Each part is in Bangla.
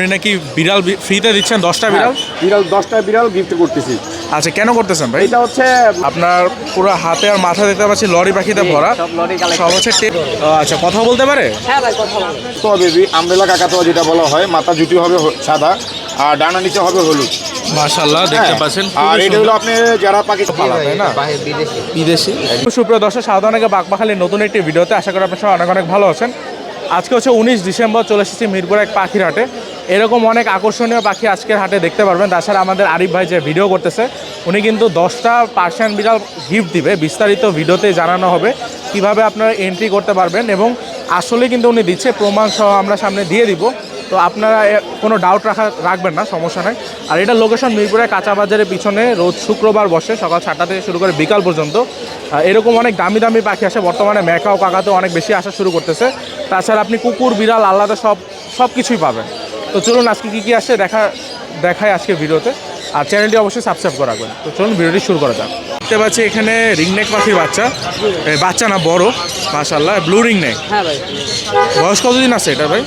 আপনি নাকি বিড়াল ফ্রিতে দিচ্ছেন? দশটা বিড়াল হ্যাঁ, বিড়াল? দশটা বিড়াল গিফট করতেছি। আচ্ছা কেন করতেছেন ভাই? এটা হচ্ছে আপনার পুরো হাতে আর মাথা দেখতে পাচ্ছি লরি পাখিতে ভরা। সব লরি কালেকশন সব হচ্ছে আচ্ছা কথা বলতে পারে? হ্যাঁ ভাই কথা বলো তো বেবি আমবেলা কাকাতোয়া যেটা বলা হয় মাথা জুটি হবে সাদা আর ডানা নিচে হবে হলুদ। মাশাল্লাহ দেখতে হ্যাঁ, পাচ্ছেন আর এটা হলো আপনি যারা পাখি পালা তাই না? বিদেশি। সুপ্রিয় দর্শক সাধারণকে বাকবাখালির নতুন একটি ভিডিওতে আশা করি আপনার সবাই অনেক অনেক ভালো আছেন। আজকে হচ্ছে উনিশ ডিসেম্বর চলে এসেছি মিরপুর এক পাখির হাটে। এরকম অনেক আকর্ষণীয় পাখি আজকের হাটে দেখতে পারবেন। তাছাড়া আমাদের আরিফ ভাই যে ভিডিও করতেছে, উনি কিন্তু দশটা পার্সিয়ান বিড়াল গিফট দিবে। বিস্তারিত ভিডিওতে জানানো হবে কীভাবে আপনারা এন্ট্রি করতে পারবেন এবং আসলে কিন্তু উনি দিচ্ছে, প্রমাণ সহ আমরা সামনে দিয়ে দিব। তো আপনারা কোনো ডাউট রাখা, রাখবেন না, সমস্যা নাই। আর এটা লোকেশন মিরপুরের কাঁচা বাজারের পিছনে রোজ শুক্রবার বসে, সকাল সাতটা থেকে শুরু করে বিকাল পর্যন্ত। এরকম অনেক দামি দামি পাখি আসে, বর্তমানে ম্যাকাও, কাকাতেও অনেক বেশি আসা শুরু করতেছে। তাছাড়া আপনি কুকুর, বিড়াল, আলাদা সব সব কিছুই পাবেন। তো চলুন আজকে কী কী আসছে দেখা দেখায় আজকে ভিডিওতে। আর চ্যানেলটি অবশ্যই সাবস্ক্রাইব করা রাখবেন। তো চলুন ভিডিওটি শুরু করা যাক। দেখতে পাচ্ছি এখানে রিংনেক পাখির বাচ্চা। বাচ্চা না বড়। মাশাল্লাহ ব্লু রিংনেক হ্যাঁ ভাই। বয়স কতদিন আছে এটা ভাই?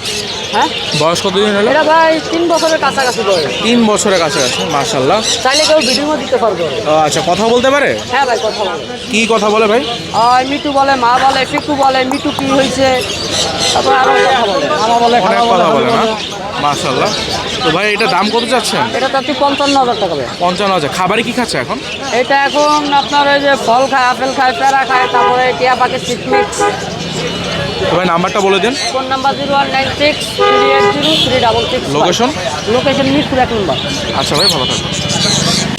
হ্যাঁ? বয়স কতদিন হলো? এটা ভাই তিন বছরের কাছাকাছি বয়স। তিন বছরের কাছাকাছি মাশাল্লাহ চাইলে কেউ ভিডিও দিতে পারবে। ও, আচ্ছা কথা বলতে পারে? হ্যাঁ ভাই কথা বলো। কি কথা বলে ভাই? মিটু বলে মা বলে ফিকু বলে মিটু কি হয়েছে? তারপর আরও কথা বলে। মামা বলে কথা বলে বলে। না মাশাল্লাহ তো ভাই এটা দাম কত যাচ্ছেন এটা তো তুই পঞ্চান্ন হাজার টাকা পঞ্চান্ন হাজার। খাবারে কি খাচ্ছে এখন? এটা এখন আপনার ওই যে ফল খায় আপেল খায় প্যারা খায় তারপরে টিয়া পাখি তো ভাই নাম্বারটা বলে দিন। Phone number zero one nine six three eight zero three double six Location? Location Mirpur এক নম্বর। আচ্ছা ভাই ভালো থাকবেন।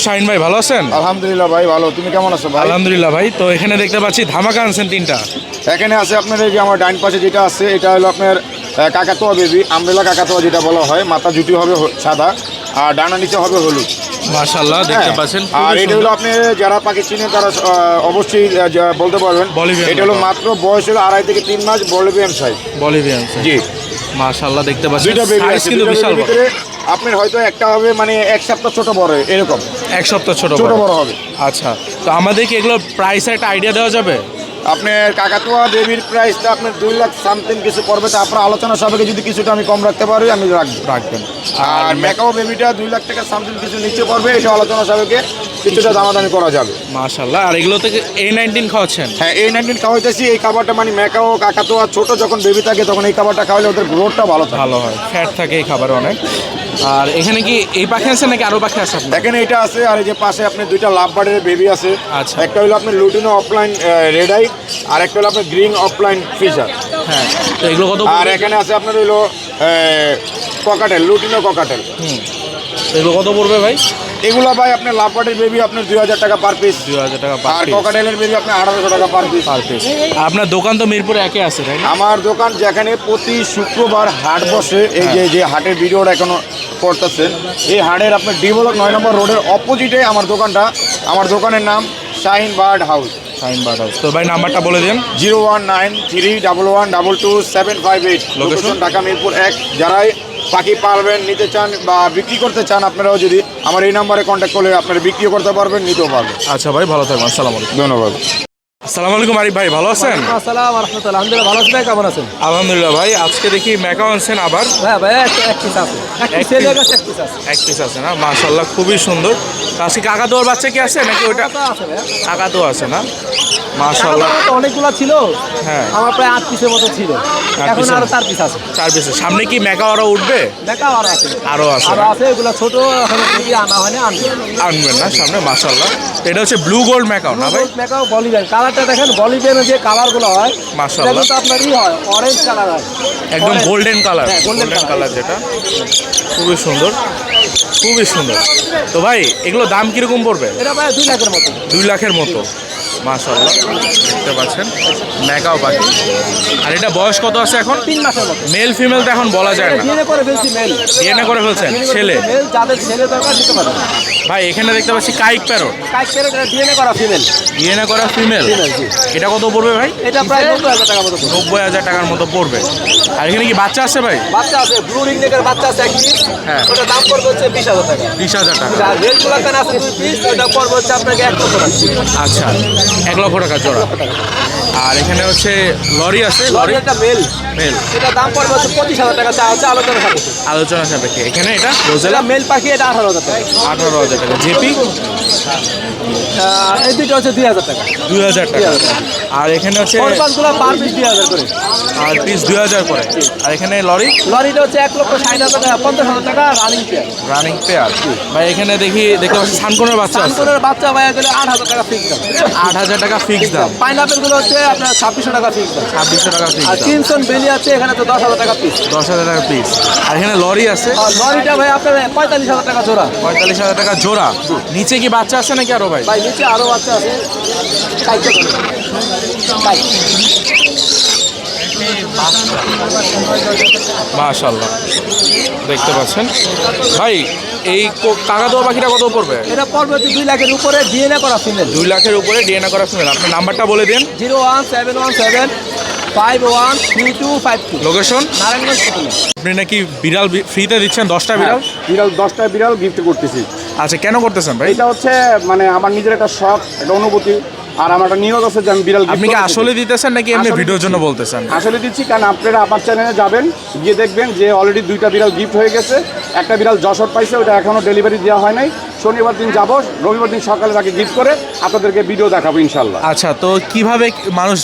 শাহিন ভাই ভালো আছেন? আলহামদুলিল্লাহ ভাই ভালো। তুমি কেমন আছো ভাই? আলহামদুলিল্লাহ ভাই তো এখানে দেখতে পাচ্ছি ধামাকা আনছেন তিনটা। এখানে আছে আপনার এই যে আমার ডাইন পাশে যেটা আছে এটা হলো আপনার কাকাতোয়া বেবি আমবেলা কাকাতোয়া যেটা বলা হয় মাথা জুটি হবে সাদা আর ডানা নিচে হবে হলুদ। মাশাল্লাহ দেখতে হ্যাঁ, পাচ্ছেন আর এটা হলো আপনি যারা পাখি চিনেন তারা অবশ্যই বলতে পারবেন। এটা হলো মাত্র বয়স হলো আড়াই থেকে তিন মাস বলিভিয়ান সাইজ বলিভিয়ান জি। মাশাল্লাহ দেখতে পাচ্ছেন দুইটা বেবি আছে কিন্তু বিশাল ভিতরে আপনার হয়তো একটা হবে মানে এক সপ্তাহ ছোট বড় এরকম। এক সপ্তাহ ছোট ছোট বড়। বড় হবে। আচ্ছা তো আমাদের কি এগুলো প্রাইস একটা আইডিয়া দেওয়া যাবে? আপনার কাকাতুয়া বেবির প্রাইসটা আপনার দুই লাখ সামথিং কিছু পড়বে তা আপনার আলোচনা সাপেক্ষে যদি কিছুটা আমি কম রাখতে পারি আমি রাখব রাখবেন। আর মেকাও বেবিটা দুই লাখ টাকা সামথিং কিছু নিচে পড়বে এটা আলোচনা সাপেক্ষে কিছুটা দামাদামি করা যাবে। মাশাল্লাহ আর এগুলো থেকে এ নাইনটিন খাওয়াচ্ছেন? হ্যাঁ এই নাইনটিন খাওয়াইতেছি এই খাবারটা মানে মেকাও কাকাতুয়া ছোট যখন বেবি থাকে তখন এই খাবারটা খাওয়ালে ওদের গ্রোথটা ভালো ভালো হয় ফ্যাট থাকে এই খাবারে অনেক। আর এখানে কি এই পাখি আছে নাকি আরও পাখি আছে এখানে এটা আছে আর এই যে পাশে আপনি দুইটা লাভ বার্ডের বেবি আছে। আচ্ছা। একটা হলো আপনার লুটিনো অফলাইন রেড আই আর একটা হলো আপনার গ্রিন অফলাইন ফিশার হ্যাঁ তো এগুলো কত আর এখানে আছে আপনার হলো ককাটেল লুটিনো ককাটেল হুম এগুলো কত পড়বে ভাই? এগুলো ভাই আপনার লাভ বার্ডের বেবি আপনার দুই হাজার টাকা পার পিস দুই হাজার টাকা আর ককাটেলের বেবি আপনার আঠারোশো টাকা পার পিস পার পিস আপনার দোকান তো মিরপুরে একে আছে তাই না? আমার দোকান যেখানে প্রতি শুক্রবার হাট বসে এই যে যে হাটের ভিডিওটা এখনও করতেছেন এই হাটের আপনার ডি ব্লক নয় নম্বর রোডের অপোজিটে আমার দোকানটা। আমার দোকানের নাম shine bird house. Sign bird house. তো ভাই নাম্বারটা বলে দিন। Zero one nine three double one double two seven five eight. Location Dhaka Mirpur এক। যারাই পাখি পারবেন নিতে চান বা বিক্রি করতে চান আপনারাও যদি আমার এই নাম্বারে কন্ট্যাক্ট করলে আপনারা বিক্রিও করতে পারবেন নিতেও পারবেন। আচ্ছা ভাই ভালো থাকবেন আসসালামু আলাইকুম। ধন্যবাদ। আসসালামু আলাইকুম আরিফ ভাই ভালো আছেন? আসসালাম রহমতুল্লাহ আলহামদুলিল্লাহ ভালো আছেন কেমন আছেন? আলহামদুলিল্লাহ ভাই আজকে দেখি আনছেন আবার। হ্যাঁ ভাই এক পিস আছে। এক পিস আছে। না? খুবই সুন্দর। আজকে বাচ্চা কি আছে নাকি ওইটা? তো আছে আছে না? অনেকগুলো ছিল। হ্যাঁ। আমার প্রায় আট পিসের মতো ছিল। এখন আরও চার পিস আছে। চার সামনে কি মেকা ওরা উঠবে? আরও আছে। আরও আছে আরও না? আছে এগুলো ছোট এখন যদি আনা হয় না আনবে। আনবেন না সামনে মাশাল্লাহ এটা হচ্ছে ব্লু গোল্ড ম্যাকাও না ভাই? মেকাও বলিবেন কালারটা দেখেন বলিবেনের যে কালারগুলো হয় কিন্তু আপনার ই হয় অরেঞ্জ কালার হয়। একদম গোল্ডেন কালার গোল্ডেন কালার যেটা। খুবই সুন্দর খুবই সুন্দর। তো ভাই এগুলো দাম কীরকম পড়বে? এটা প্রায় দুই লাখের মতো। দুই লাখের মতো। মাশাল্লাহ দেখতে পাচ্ছেন ম্যাকাও পাখি। আর এটা বয়স কত আছে এখন? তিন মাসের মতো। মেল ফিমেল তো এখন বলা যায় না। ডিএনএ করে ফেলছি মেল ডিএনএ করে ফেলছেন ছেলে? মেল যাদের ছেলে দরকার পারে ভাই এখানে দেখতে পাচ্ছি কাইক প্যারট। কাজ করে এটা ডিএনএ করা ফিমেল ডিএনএ করা ফিমেল এটা কত পড়বে ভাই? এটা প্রায় নব্বই হাজার টাকা মতো। নব্বই হাজার টাকার মতো পড়বে। আর এখানে কি বাচ্চা আছে ভাই? বাচ্চা আছে ব্লু রিং নেকের বাচ্চা আছে এক পিস হ্যাঁ। ওটার দাম পড়বে হচ্ছে বিশ হাজার টাকা। বিশ হাজার টাকা। আর রেড গুলাকান আছে দুই পিস ওটা পড়বে হচ্ছে আপনাকে এক লক্ষ টাকা। আচ্ছা এক লক্ষ টাকা জোড়া। আর এখানে হচ্ছে লরি আছে? লরি? লরি একটা মেল মেল এটা দাম পড়বে হচ্ছে পঁচিশ হাজার টাকা চা হচ্ছে আলোচনা সাপেক্ষে। আলোচনা সাপেক্ষে। এখানে এটা রোজেলা মেল পাখি এটা আঠারো হাজার টাকা। আঠারো হাজার টাকা। জেপি? এদিকে হচ্ছে দুই হাজার টাকা। দুই হাজার টাকা। আর এখানে হচ্ছে পাঁচগুলো পার পিস দুই হাজার করে। আর পিস দুই হাজার করে। আর এখানে লরি? লরিটা হচ্ছে এক লক্ষ ষাট হাজার টাকা পঞ্চাশ হাজার টাকা রানিং পেয়ার রানিং পেয়ার ভাই এখানে দেখি দেখতে পাচ্ছি সানকোনের বাচ্চা সানপুরের বাচ্চা গেলে আট হাজার টাকা ফিক্স দাম। আট হাজার টাকা ফিক্স দাম। পাইনাপেলগুলো হচ্ছে আপনার ছাব্বিশশো টাকা ফিক্স দাম। ছাব্বিশশো টাকা ফিক্স আর কিনসন বেলি আছে এখানে তো দশ হাজার টাকা পিস দশ হাজার টাকা পিস আর এখানে লরি আছে? লরিটা ভাই আপনার পঁয়তাল্লিশ হাজার টাকা জোড়া। পঁয়তাল্লিশ হাজার টাকা জোড়া। নিচে কি বাচ্চা আছে নাকি আরও ভাই? ভাই নিচে আরও বাচ্চা আছে। মাশাল্লাহ দেখতে পাচ্ছেন। ভাই এই কাকাতুয়া পাখিটা কত পড়বে? এটা পড়বে দুই লাখের উপরে ডিএনএ করা ফিমেল দুই লাখের উপরে ডিএনএ করা ফিমেল আপনার নাম্বারটা বলে দিন। Zero one seven one seven five one three two five two. Location Narayanganj আপনি নাকি বিড়াল ফ্রিতে দিচ্ছেন? দশটা বিড়াল? বিড়াল দশটা বিড়াল গিফট করতেছি। আচ্ছা কেন করতেছেন ভাই? এটা হচ্ছে মানে আমার নিজের একটা শখ একটা অনুভূতি। আর আমার একটা নিয়োগ আছে যে আমি বিড়াল আপনি কি আসলে দিতেছেন নাকি এমনি ভিডিওর জন্য বলতেছেন? আসলে দিচ্ছি কারণ আপনারা আমার চ্যানেলে যাবেন গিয়ে দেখবেন যে অলরেডি দুইটা বিড়াল গিফট হয়ে গেছে। একটা বিড়াল যশোর পাইছে ওটা এখনও ডেলিভারি দেওয়া হয় নাই। শনিবার দিন যাব রবিবার দিন সকালে তাকে গিফট করে আপনাদেরকে ভিডিও দেখাবো ইনশাল্লাহ আচ্ছা তো কীভাবে মানুষ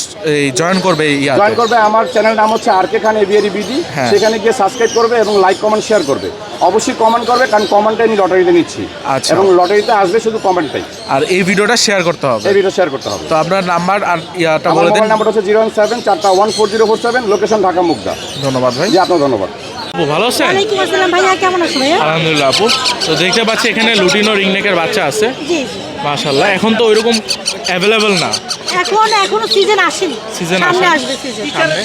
জয়েন করবে জয়েন করবে আমার চ্যানেল নাম হচ্ছে আর কে খান এবিআরি বিডি হ্যাঁ। সেখানে গিয়ে সাবস্ক্রাইব করবে এবং লাইক কমেন্ট শেয়ার করবে। অবশ্যই কমেন্ট করবে কারণ কমেন্টে আমি লটারিতে নিচ্ছি। আচ্ছা। এবং লটারিতে আসবে শুধু কমেন্টটাই আর এই ভিডিওটা শেয়ার করতে হবে। এই ভিডিও শেয়ার করতে হবে। তো আপনার নাম্বার আর ইয়াটা বলে দিন। নাম্বার হচ্ছে জিরো ওয়ান সেভেন চারটা one four zero four seven location Dhaka Mugda. ধন্যবাদ ভাই। জি আপনার ধন্যবাদ। আপু ভালো আছেন? ওয়ালাইকুম আসসালাম ভাইয়া কেমন আছো ভাইয়া? আলহামদুলিল্লাহ আপু। তো দেখতে পাচ্ছি এখানে লুটিনো রিংনেকের বাচ্চা আছে। জি মাশাল্লাহ এখন তো ওইরকম অ্যাভেলেবেল না। এখন এখনও সিজন আসেনি। Season সামনে আসবে সিজন সামনে?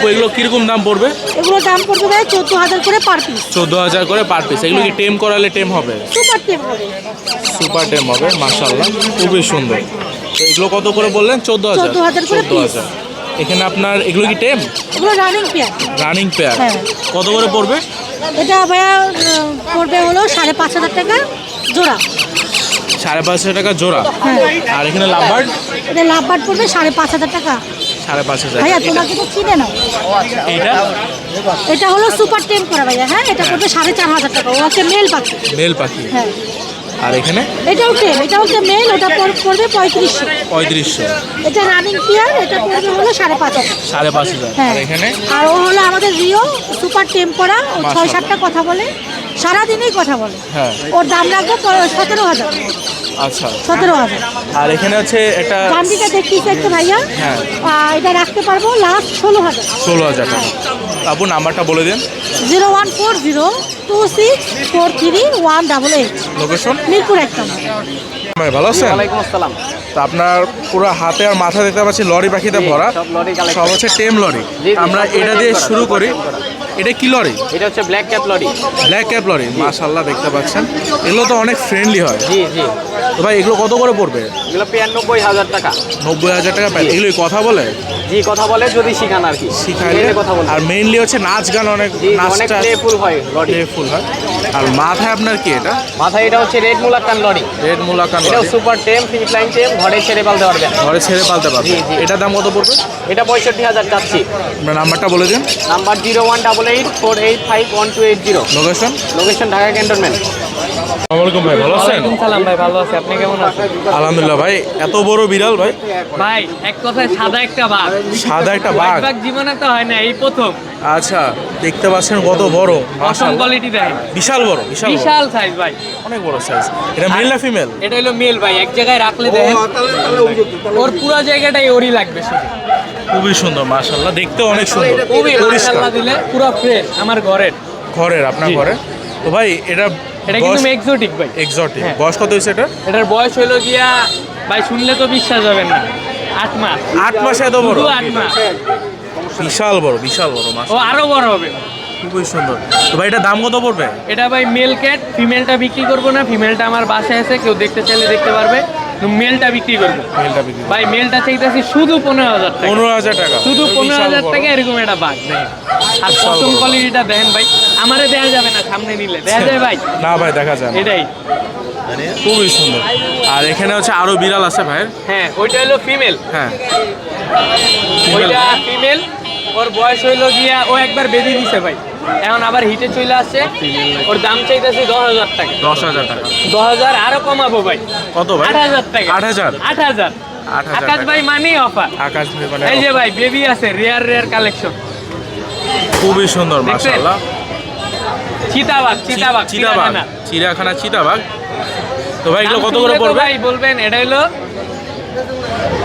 তো এগুলো কীরকম দাম পড়বে? এগুলোর দাম পড়বে ভাই চোদ্দ হাজার করে পার পিস চোদ্দ হাজার করে পার পিস এগুলো কি টেম করালে টেম হবে? সুপার টেম হবে। সুপার টেম হবে মাশাল্লাহ খুবই সুন্দর। তো এগুলো কত করে বললেন? চোদ্দ হাজার। 14,000 করে চোদ্দ হাজার। এখানে আপনার এগুলো কি টেম এগুলো রানিং পেয়ার রানিং পেয়ার হ্যাঁ। কত করে পড়বে? এটা ভাইয়া পড়বে হলো সাড়ে পাঁচ হাজার টাকা জোড়া। সাড়ে পাঁচশো টাকা জোড়া। হ্যাঁ। আর এখানে লাভবার্ড এটা লাভবার্ড পড়বে সাড়ে পাঁচ হাজার টাকা। সাড়ে পাঁচ হাজার। ভাইয়া তোমাকে তো চিনে নাও এইটা? এটা হলো সুপার টেম করা ভাইয়া হ্যাঁ? এটা পড়বে সাড়ে চার হাজার টাকা। ও হচ্ছে মেল পাখি। মেল পাখি। হ্যাঁ। আর এখানে? এটাও টেম এটা হচ্ছে মেল ওটা পড়বে পঁয়ত্রিশশো। পঁয়ত্রিশশো। এটা রানিং পেয়ার এটা পড়বে হলো সাড়ে পাঁচ হাজার। সাড়ে পাঁচ হাজার। হ্যাঁ। আর এখানে? আর ও হলো আমাদের রিও সুপার টেম করা ছয় সাতটা কথা বলে। সারাদিনই কথা বলে। হ্যাঁ। ওর দাম রাখব প- সতেরো হাজার। আচ্ছা। সতেরো হাজার। আর এখানে হচ্ছে একটা গান্ধীটা দেখিয়েছে একটু ভাইয়া। হ্যাঁ। এটা রাখতে পারব লাস্ট ষোলো হাজার। ষোলো হাজার টাকা। আপু নাম্বারটা বলে দিন। Zero one four zero two six four three one double eight. Location Mirpur একটা ভালো আছেন? ওয়ালাইকুম আসসালাম। তো আপনার পুরো হাতে আর মাথা দেখতে পাচ্ছি লরি পাখিতে ভরা। সব লরি কালেকশন সব হচ্ছে টেম লরি। আমরা এটা দিয়ে শুরু করা। এটা কি লরি? এটা হচ্ছে black cap lory. Black cap lory মাশাল্লাহ দেখতে পাচ্ছেন। এগুলো তো অনেক ফ্রেন্ডলি হয়। জি জি। তো ভাই এগুলো কত করে পড়বে? এগুলো বিরানব্বই হাজার টাকা। নব্বই হাজার টাকা প্যাক এগুলো কথা বলে? জি কথা বলে যদি শিখান আর কি। শিখাইলে? কথা বলে। আর মেইনলি হচ্ছে নাচ গান অনেক অনেক প্লেফুল হয় লরি। প্লেফুল হয়। আর মাথায় আপনার কি এটা? মাথায় এটা হচ্ছে রেড মুলাক্কান লরি। রেড মুলাকান এটাও সুপার টেম ফ্লাইং টেম ঘরে ছেড়ে পালতে পারবেন ঘরে ছেড়ে পালতে পারবে। জি, জি। এটার দাম কত পড়বে? এটা পঁয়ষট্টি হাজার চাচ্ছি। নাম্বারটা বলে দিন। Number zero one double eight four eight five one two eight zero location location Dhaka cantonment আসসালামাইকুম ভাই ভালো আছেন? সালাম ভাই ভালো আছে। আপনি কেমন আছেন? আলহামদুলিল্লাহ ভাই এত বড় বিড়াল ভাই। ভাই এক কথায় সাদা একটা বাঘ। সাদা একটা বাঘ? বাঘ জীবনে তো হয় না এই প্রথম। আচ্ছা দেখতে পাচ্ছেন কত বড়। অসম কোয়ালিটি বিশাল বড় বিশাল বিশাল সাইজ ভাই। অনেক বড় সাইজ এটা মেল না ফিমেল এটা হলো মেল ভাই এক জায়গায় রাখলে দেখেন ওর পুরো জায়গাটাই ওরই লাগবে শুধু। খুবই সুন্দর মাশাআল্লাহ। দেখতে অনেক সুন্দর। খুবই পরিষ্কার। দিলে পুরো ফ্রেশ আমার ঘরের। ঘরের আপনার ঘরে? তো ভাই এটা এটা কিন্তু এক্সোটিক ভাই। এক্সোটিক হ্যাঁ। বয়স কত হয়েছে এটা? এটার বয়স হলো গিয়া ভাই শুনলে তো বিশ্বাস হবে না। আট মাস। আট মাসে এত বড়? আট মাস। বিশাল বড় বিশাল বড় মাস ও আরও বড় হবে। খুবই সুন্দর। তো ভাই এটা দাম কত পড়বে? এটা ভাই মেল ক্যাট ফিমেলটা বিক্রি করব না ফিমেলটা আমার বাসায় আছে কেউ দেখতে চাইলে দেখতে পারবে। মেলটা বিক্রি করব। মেলটা বিক্রি ভাই মেলটা চাইতেছি শুধু পনেরো হাজার টাকা। পনেরো হাজার টাকা। শুধু পনেরো হাজার টাকা এরকম একটা বাঘ দেখেন। আর প্রথম কোয়ালিটিটা দেখেন ভাই। আমারে দেয়া যাবে না সামনে নিলে। দেয়া যায় ভাই? না ভাই দেখা যায়। এটাই। খুবই সুন্দর। আর এখানে হচ্ছে আরও বিড়াল আছে ভাই হ্যাঁ ওইটা হলো ফিমেল হ্যাঁ। ওইটা ফিমেল ওর বয়স হইল গিয়া ও একবার বেঁধে দিছে ভাই। এখন আবার হিটে চলে আসছে ওর দাম চাইতেছে দশ হাজার টাকা। দশ হাজার টাকা। দশ হাজার আরও কমাবো ভাই। কত ভাই? আট হাজার টাকা। আট হাজার? আট হাজার। আকাশ ভাই মানি অফার আকাশ ভাই মানে এই যে ভাই বেবি আছে রেয়ার রেয়ার কালেকশন খুবই সুন্দর? মাশাআল্লাহ। চিতাবাগ চিতাবাগ চিতাবাগ। চিড়িয়াখানা। চিতাবাগ তো ভাই এগুলো কত করে পড়বে? ভাই বলবেন এটা হলো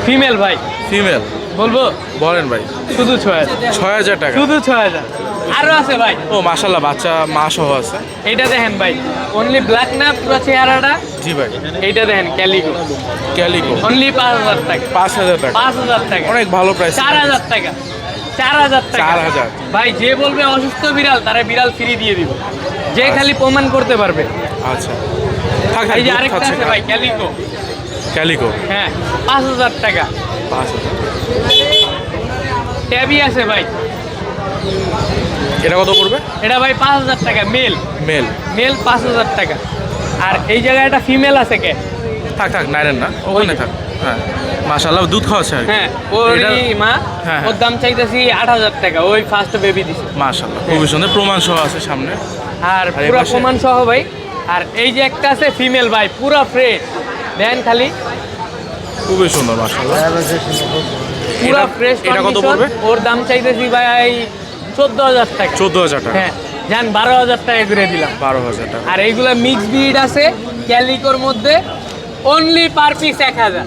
ফিমেল ভাই। ফিমেল বলব? বলেন ভাই। শুধু ছয় হাজার। ছয় হাজার টাকা। শুধু ছয় হাজার। আরও আছে ভাই। ও মাশাল্লাহ বাচ্চা মা সহ আছে। এইটা দেখেন ভাই। অনলি ব্ল্যাক না পুরো চেহারাটা। জি ভাই। এইটা দেখেন ক্যালিকো ক্যালিকো অনলি পাঁচ হাজার টাকা। পাঁচ হাজার টাকা। পাঁচ হাজার টাকা। অনেক ভালো প্রাইস চার হাজার টাকা। চার হাজার টাকা। চার হাজার। ভাই যে বলবে অসুস্থ বিড়াল তারা বিড়াল ফ্রি দিয়ে দিব। যে খালি প্রমাণ করতে পারবে। আচ্ছা। থাক এই যে আরেকটা আছে ভাই ক্যালিকো ক্যালিকো হ্যাঁ পাঁচ হাজার টাকা। পাঁচ হাজার। ট্যাবি আছে ভাই। এটা কত পড়বে? এটা ভাই পাঁচ হাজার টাকা মেল মেল মেল পাঁচ হাজার টাকা। আর এই জায়গায় একটা ফিমেল আছে কে? থাক থাক নাইরেন না। ওখানে থাক। হ্যাঁ। মাশাল্লাহ দুধ খাওয়াচ্ছে আর হ্যাঁ ওর মা হ্যাঁ, ওর দাম চাইতেছি আট হাজার টাকা ওই ফার্স্ট বেবি দিছে। মাশাল্লাহ খুবই সুন্দর। প্রমাণ সহ আছে সামনে। আর পুরো প্রমাণ সহ ভাই আর এই যে একটা আছে ফিমেল ভাই পুরো ফ্রেশ দেন খালি। খুবই সুন্দর মাশাল্লাহ পুরো ফ্রেশ এটা কত পড়বে? ওর দাম চাইতেছি ভাই চোদ্দ হাজার টাকা। চোদ্দ হাজার টাকা। হ্যাঁ বারো হাজার টাকা করে দিলাম। বারো হাজার টাকা। আর এইগুলা মিক্স ব্রিড আছে ক্যালিকোর মধ্যে অনলি পার পিস এক হাজার।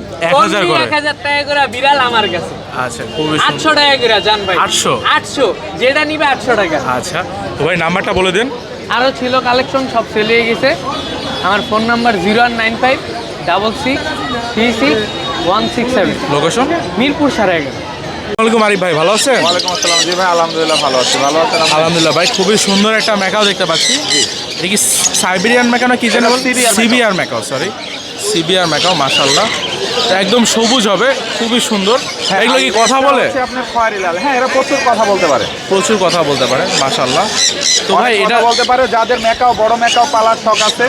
এক হাজার টাকা করে বিড়াল আমার কাছে। আচ্ছা খুবই আটশো টাকা করে জান ভাই। 800? আটশো। যেটা নিবে আটশো টাকা। আচ্ছা তো ভাই নাম্বারটা বলে দিন। আরও ছিল কালেকশন সব সেলে গেছে। আমার phone number zero one nine five double six three six one six seven. Location Mirpur সাড়ে এগারো আরিফ ভাই ভালো আছেন? ওয়ালাইকুম আসসালাম জি ভাই আলহামদুলিল্লাহ ভালো আছি। ভালো আছেন আলহামদুলিল্লাহ ভাই খুবই সুন্দর একটা মেকাও দেখতে পাচ্ছি। এটা কি সাইবেরিয়ান মেকাও না কি জানি এটা বল CBR macaw sorry CBR macaw মাশাল্লাহ একদম সবুজ হবে খুবই সুন্দর। এগুলো কি কথা বলে? আপনার খয়েরি লাল। হ্যাঁ এরা প্রচুর কথা বলতে পারে। প্রচুর কথা বলতে পারে মাশাল্লাহ তো ভাই এটা বলতে পারে যাদের মেকাও বড় মেকাও পালার শখ আছে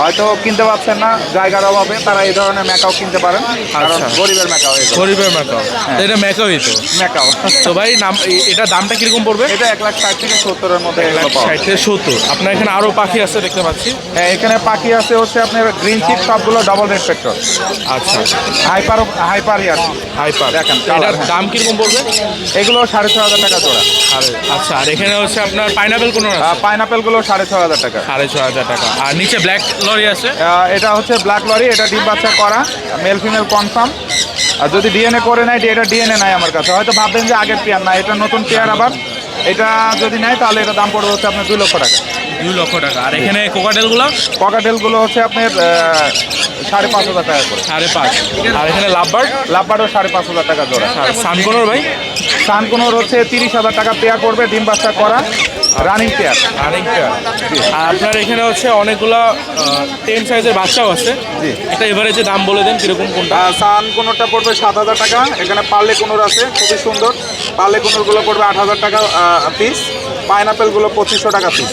হয়তো কিনতে পারছেন না জায়গার অভাবে তারা এই ধরনের মেকাও কিনতে পারেন কারণ আচ্ছা। গরিবের এগুলো গরিবের মেকাও এটা মেকাওই তো। মেকাও তো ভাই নাম এটা দামটা কীরকম পড়বে? এটা এক লাখ ষাট থেকে সত্তরের মধ্যে পাওয়া যায়। ষাট থেকে সত্তর। আপনার এখানে আরও পাখি আছে দেখতে পাচ্ছি। হ্যাঁ, এখানে পাখি আছে হচ্ছে আপনার গ্রিন চিপ সবগুলো ডবল রেড ফ্যাক্টর আচ্ছা। হাইপার হাইপারই আছে। হাইপার। দেখেন, এটার হ্যাঁ। দাম কীরকম পড়বে? এগুলো সাড়ে ছ হাজার টাকা জোড়া। আর আচ্ছা আর এখানে হচ্ছে আপনার পাইনাপেল কোনো আছে? পাইনাপেলগুলো সাড়ে ছ হাজার টাকা। সাড়ে ছ হাজার টাকা। আর নিচে ব্ল্যাক লরি আছে? এটা হচ্ছে ব্ল্যাক লরি এটা ডিম বাচ্চা করা মেল ফিমেল কনফার্ম। আর যদি ডিএনএ করে নেয় এটা ডিএনএ নাই আমার কাছে। হয়তো ভাববেন যে আগের পেয়ার না এটা নতুন পেয়ার আবার। এটা যদি নেয় তাহলে এটা দাম পড়বে হচ্ছে আপনার দুই লক্ষ টাকা। দুই লক্ষ টাকা। আর এখানে কোকাটেলগুলো ককাটেলগুলো হচ্ছে আপনার সাড়ে পাঁচ হাজার টাকা করে। সাড়ে পাঁচ। আর এখানে লাভবার্ড লাভবারও সাড়ে পাঁচ হাজার টাকা জোড়া। সানকোনোর ভাই? সানকুনোর হচ্ছে তিরিশ হাজার টাকা পেয়ার করবে ডিম বাচ্চা করা। রানিং পেয়ার রানিং পেয়ার আর আপনার এখানে হচ্ছে অনেকগুলো টেন সাইজের বাচ্চাও আছে। এটা একটা এভারেজে দাম বলে দেন কীরকম কোনটা? সান কোনোটা পড়বে সাত হাজার টাকা এখানে পার্লে কোনোর আছে খুবই সুন্দর। পার্লে কোনোরগুলো পড়বে আট হাজার টাকা পিস পাইনাপেলগুলো পঁচিশশো টাকা পিস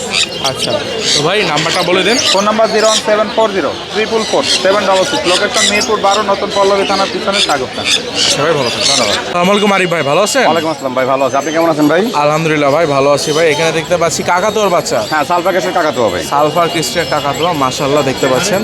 আচ্ছা। তো ভাই নাম্বারটা বলে দেন। Phone number zero one seven four zero triple four seven double six. Location Mirpur বারো নতুন পল্লবী থানার পিছনে স্বাগত। আচ্ছা ভাই ভালো থাকবেন। ধন্যবাদ। আসসালামু আলাইকুম আরিফ ভাই ভালো আছেন? ওয়ালাইকুম আসসালাম ভাই ভালো আছে। আপনি কেমন আছেন ভাই? আলহামদুলিল্লাহ ভাই ভালো আছি ভাই। এখানে দেখতে পাচ্ছি কাকাতোর বাচ্চা। হ্যাঁ সালপাকেশের কাকাতো হবে সালফার ক্রিস্টের কাকাতোয়া মাশাল্লাহ দেখতে পাচ্ছেন।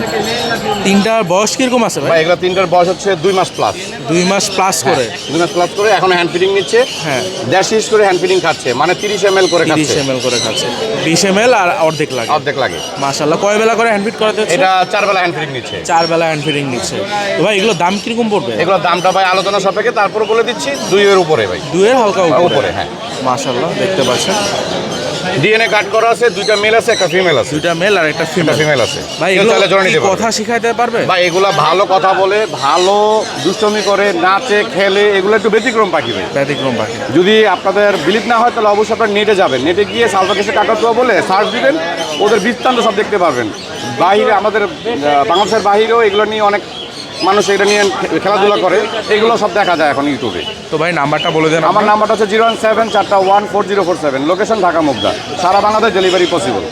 তিনটার বয়স কীরকম আছে ভাই? ভাই এগুলো তিনটার বয়স হচ্ছে দুই মাস প্লাস দুই মাস প্লাস করে। দুই মাস প্লাস করে এখন হ্যান্ড ফিডিং নিচ্ছে। হ্যাঁ। দেড় শীষ করে হ্যান্ড ফিডিং খাচ্ছে মানে তিরিশ এম এল করে তিরিশ খাচ্ছে এম করে খাচ্ছে। বিশ এম আর অর্ধেক লাগে। অর্ধেক লাগে। মাশাল্লাহ কয় বেলা করে হ্যান্ড ফিট করাতে হচ্ছে? এটা চার বেলা হ্যান্ড ফিটিং নিচ্ছে। চার বেলা হ্যান্ড ফিটিং নিচ্ছে। তো ভাই এগুলো দাম কীরকম পড়বে? এগুলোর দামটা ভাই আলোচনা সাপেক্ষে তারপর বলে দিচ্ছি দুইয়ের উপরে ভাই। দুইয়ের হালকা উপরে? উপরে, হ্যাঁ। মাশাল্লাহ দেখতে পাচ্ছেন। ডিএনএ কাট করা আছে দুইটা মেল আছে একটা ফিমেল আছে। দুইটা মেল আর একটা ফিমেল ফিমেল আছে। ভাই এগুলো জোড়া নিতে পারবে। কথা শিখাইতে পারবে? বা এগুলা ভালো কথা বলে ভালো দুষ্টমি করে নাচে খেলে এগুলো একটু ব্যতিক্রম পাখি ভাই। ব্যতিক্রম পাখি। যদি আপনাদের বিলিভ না হয় তাহলে অবশ্যই আপনার নেটে যাবেন। নেটে গিয়ে সালফাকেশে কাকাতুয়া বলে সার্চ দিবেন ওদের বৃত্তান্ত সব দেখতে পারবেন। বাইরে আমাদের বাংলাদেশের বাইরেও এগুলো নিয়ে অনেক মানুষ এটা নিয়ে খেলাধুলা করে এগুলো সব দেখা যায় এখন ইউটিউবে। তো ভাই নাম্বারটা বলে দেন আমার নাম্বারটা হচ্ছে জিরো ওয়ান সেভেন চারটা one four zero four seven. Location Dhaka Mugda. সারা বাংলাদেশ ডেলিভারি পসিবল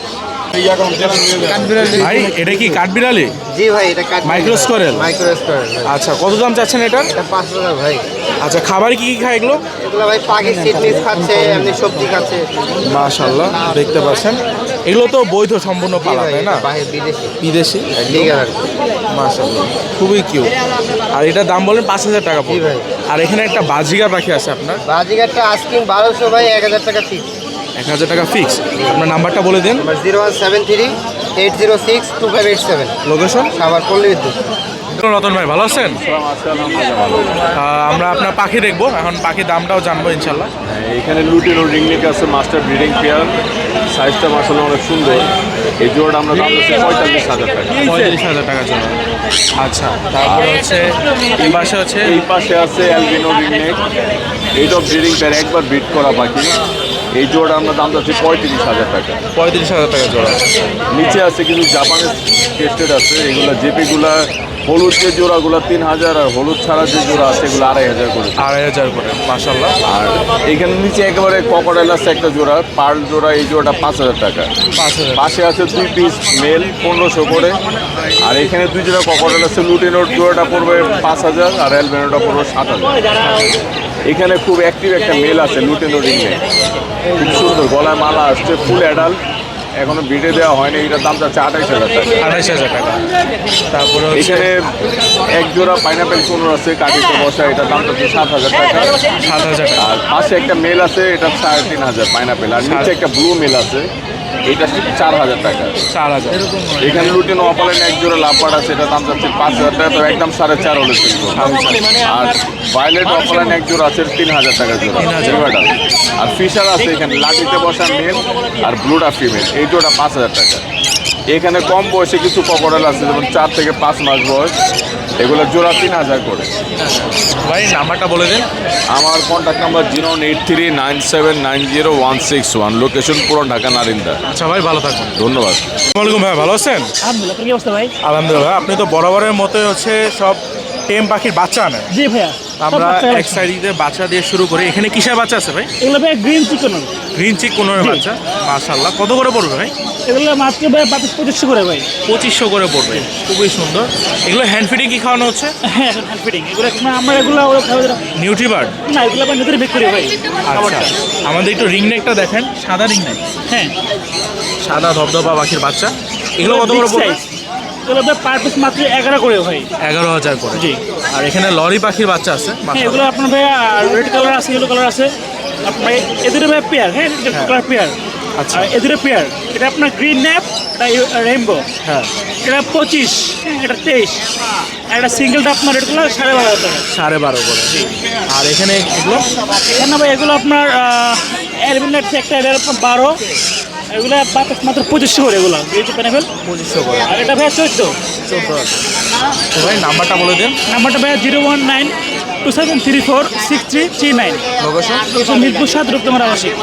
ভাই এটা কি কাঠবিড়ালি? জি ভাই এটা আচ্ছা কত দাম চাচ্ছেন এটা? পাঁচশো টাকা ভাই। আচ্ছা খাবার কি কি খায় এগুলো? এগুলো ভাই পাখি সিডনিস খাচ্ছে এমনি সবজি খাচ্ছে। মাশাল্লাহ দেখতে পাচ্ছেন। এগুলো তো বৈধ সম্পূর্ণ পালা তাই না? বিদেশি। খুবই কিউ আর এটার দাম বলেন পাঁচ হাজার টাকা পড়বে। ভাই। আর এখানে একটা বাজিগার পাখি আছে আপনার? বাজিগারটা আজকিং বারোশো ভাই এক হাজার টাকা ফিক্স এক হাজার টাকা ফিক্স আপনার নাম্বারটা বলে দিন। Zero one seven three eight zero six two five eight seven. Location আবার পল্লী বিদ্যুৎ। রতন ভাই ভালো আছেন? আমরা আপনার পাখি দেখব এখন পাখির দামটাও জানব ইনশাল্লাহ এখানে লুটেরো রিংনেক আছে মাস্টার ব্রিডিং পেয়ার সাইজটা মাসালে অনেক সুন্দর। এই জোড়াটা আমরা দাম দিচ্ছি পঁয়তাল্লিশ হাজার টাকা। পঁয়তাল্লিশ হাজার টাকা জন্য আচ্ছা তারপরে হচ্ছে এই পাশে হচ্ছে এই পাশে আছে অ্যালবিনো রিংনেক এইটাও ব্রিডিং পেয়ার একবার ব্রিড করা পাখি এই জোড়াটা আমরা দাম দিচ্ছি পঁয়ত্রিশ হাজার টাকা। পঁয়ত্রিশ হাজার টাকা জোড়া। নিচে আছে কিন্তু জাপানের টেস্টেড আছে এগুলো জেপিগুলা হলুদ যে জোড়াগুলো তিন হাজার আর হলুদ ছাড়া যে জোড়া আছে এগুলো আড়াই হাজার করে। আড়াই হাজার করে মাসাল্লাহ আর এখানে নিচে একেবারে ককডাইল আছে একটা জোড়া পার্ল জোড়া এই জোড়াটা পাঁচ হাজার টাকা। পাশে আছে দুই পিস মেল পনেরোশো করে। আর এখানে দুই জোড়া ককটেল আছে লুটিনোর জোড়াটা পড়বে পাঁচ হাজার আর অ্যালবেনোটা পড়বে সাত হাজার। এখানে খুব অ্যাক্টিভ একটা মেল আছে লুটিনো রিংয়ে খুব সুন্দর গলায় মালা আসছে ফুল অ্যাডাল্ট এখনও ভিডে দেওয়া হয়নি এটার দাম যাচ্ছে আঠাইশ হাজার টাকা। আড়াইশ হাজার টাকা। তারপরে এখানে এক জোড়া পাইনাপেল কোনোর আছে কাটিতে বসা এটার দাম যাচ্ছে সাত হাজার টাকা। সাত হাজার টাকা। আর পাশে একটা মেল আছে এটা সাড়ে তিন হাজার পাইনাপেল আর নিচে একটা ব্লু মেল আছে। এটা চার হাজার টাকা? চার হাজার। এখানে অপালেন এক জোড়া আছে এটা দাম যাচ্ছে পাঁচ হাজার টাকা তো একদম সাড়ে চার হলে আর ভায়োলেট অপালেন এক জোড়া আছে তিন হাজার টাকা জোড়া। জোড়াটা আর ফিশার আছে এখানে লাঠিতে বসা মেল আর ব্লুটা ফিমেল এই জোড়া পাঁচ হাজার টাকা। এখানে কম বয়সে কিছু ককডাল আছে যেমন চার থেকে পাঁচ মাস বয়স। এগুলো জোড়া তিন হাজার করে। ভাই নাম্বারটা বলে দিন। আমার contact number zero eight three nine seven nine zero one six one location পুরো ঢাকা নারিন্দা। আচ্ছা ভাই ভালো থাকবেন। ধন্যবাদ। আসসালামাইকুম ভাই ভালো আছেন? আলহামদুলিল্লাহ কি অবস্থা ভাই? আলহামদুলিল্লাহ আপনি তো বরাবরের মতো হচ্ছে সব টেম পাখির বাচ্চা আনেন। জি ভাইয়া। আমরা এক সাইডে বাচ্চা দিয়ে শুরু করি। এখানে কিসের বাচ্চা আছে ভাই? এগুলো ভাই গ্রিন চিকেন গ্রিন চিক কোনোর বাচ্চা। মাশাল্লাহ কত করে পড়বে ভাই? এগুলো মাত্র ভাই পঁচিশশো করে ভাই। পঁচিশশো করে পড়বে। খুবই সুন্দর। এগুলো হ্যান্ড ফিডিং কি খাওয়ানো হচ্ছে? হ্যাঁ ফিটিং এগুলো আমরা এগুলো দাওয়া- নিউট্রিবার্ড না এগুলো আমরা নিজেদের বিক্রি ভাই। আচ্ছা। আমাদের একটু রিং নেকটা দেখেন। সাদা রিং নেক হ্যাঁ। সাদা ধবধবা পাখির বাচ্চা। এগুলো কত Big পড়বে? Size। পার পিস মাত্র এগারো করে ভাই। এগারো হাজার করে। জি। আর এখানে লরি পাখির বাচ্চা আছে হ্যাঁ এগুলো আপনার ভাই রেড কালার আছে ইয়েলো কালার আছে। আপনার এদের ভাই পেয়ার হ্যাঁ কালার পেয়ার আচ্ছা। এদের পেয়ার এটা আপনার গ্রিন ন্যাপ রেইনবো হ্যাঁ। এটা পঁচিশ এটা তেইশ। এটা সিঙ্গেলটা আপনার রেড কালার সাড়ে বারো টাকা সাড়ে বারো করে আর এখানে এগুলো? এখানে ভাই এগুলো আপনার অ্যালবিনেট একটা এটা আপনার বারো। এগুলো বাতাস মাত্র পঁচিশশো করে এগুলো এই যে পঁচিশশো করে। আর এটা ভাই চোদ্দ চোদ্দ তো ভাই নাম্বারটা বলে দিন। নাম্বারটা ভাই zero one nine two seven three four six three three nine. Mirpur সাত রূপতমার আবাসিক।